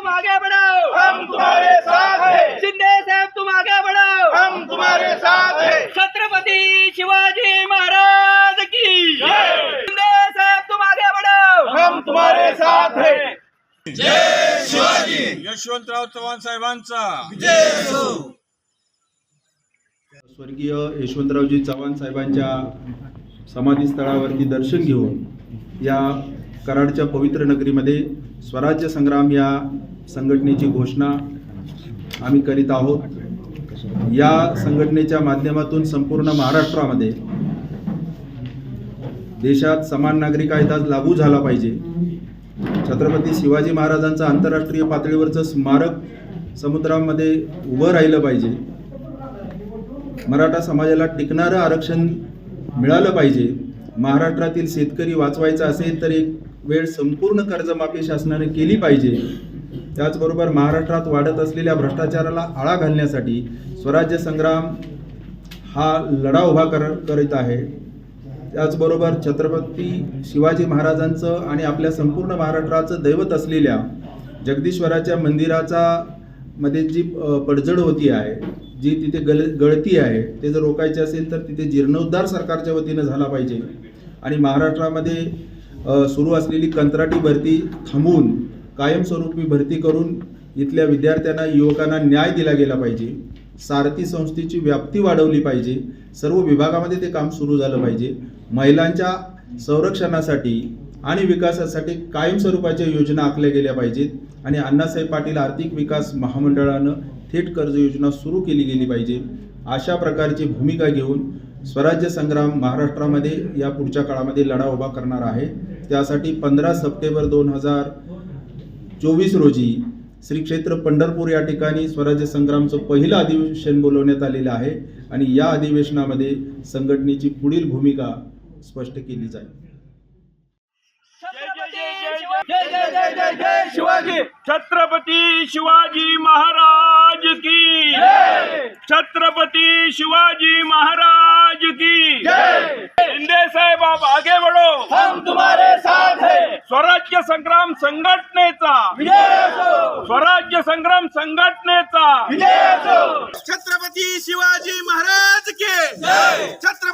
तुम आगे बढ़ाओ हम तुम्हारे साथ हैं। शिंदे साहब तुम आगे बढ़ाओ हम तुम्हारे साथ हैं। छत्रपति शिवाजी महाराज की शिंदे साहब तुम आगे बढ़ाओ हम तुम्हारे साथ हैं। जय शिवाजी। यशवंतराव चव्हाण साहेबांचा। हो। स्वर्गीय यशवंतरावजी चव्हाण साहेबांच्या समाधीस्थळावरती दर्शन घेऊन या कराडच्या पवित्र नगरीमध्ये स्वराज्य संग्राम या संघटनेची घोषणा आम्ही करीत आहोत. या संघटनेच्या माध्यमातून संपूर्ण महाराष्ट्रामध्ये देशात समान नागरी कायदा लागू झाला पाहिजे. छत्रपती शिवाजी महाराजांचं आंतरराष्ट्रीय पातळीवरचं स्मारक समुद्रामध्ये उभं राहिलं पाहिजे. मराठा समाजाला टिकणारं आरक्षण मिळालं पाहिजे. महाराष्ट्रातील शेतकरी वाचवायचा असेल तर एक वेळ संपूर्ण कर्जमाफी शासनाने केली पाहिजे. त्याचबरोबर महाराष्ट्रात वाढत असलेल्या भ्रष्टाचाराला आळा घालण्यासाठी स्वराज्य संग्राम हा लढा उभा कर करीत आहे. त्याचबरोबर छत्रपती शिवाजी महाराजांचं आणि आपल्या संपूर्ण महाराष्ट्राचं दैवत असलेल्या जगदीश्वराच्या मंदिराचा मध्ये जी पडझड होती आहे जी तिथे गल गळती आहे ते जर रोखायचे असेल तर तिथे जीर्णोद्धार सरकारच्या वतीनं झाला पाहिजे. आणि महाराष्ट्रामध्ये सुरू असलेली कंत्राटी भरती थांबवून कायमस्वरूपी भरती करून इथल्या विद्यार्थ्यांना युवकांना न्याय दिला गेला पाहिजे. सारथी संस्थेची व्याप्ती वाढवली पाहिजे. सर्व विभागामध्ये ते काम सुरू झालं पाहिजे. महिलांच्या संरक्षणासाठी आणि विकासासाठी कायमस्वरूपाच्या योजना आखल्या गेल्या पाहिजेत. आणि अण्णासाहेब पाटील आर्थिक विकास महामंडळानं थेट कर्ज योजना सुरू केली गेली पाहिजे. अशा प्रकारची भूमिका घेऊन स्वराज्य संग्राम महाराष्ट्रामध्ये या पुढच्या काळामध्ये लढा उभा करणार आहे. त्यासाठी पंधरा सप्टेंबर दोन हजार चोवीस रोजी श्री क्षेत्र पंढरपूर या ठिकाणी स्वराज्य संग्रामचं पहिलं अधिवेशन बोलवण्यात आलेलं आहे. आणि या अधिवेशनामध्ये संघटनेची पुढील भूमिका स्पष्ट केली जाईल जय जय जय जय जय शिवाजी. छत्रपती शिवाजी महाराज की छत्रपति शिवाजी महाराज की शिंदे साहेब आप आगे बढ़ो. हम तुम्हारे साथ हैं. स्वराज्य संग्राम संघटनेचा. स्वराज्य संग्राम संघटनेचा. छत्रपती शिवाजी महाराज के. छत्रपती शिवाजी महाराज के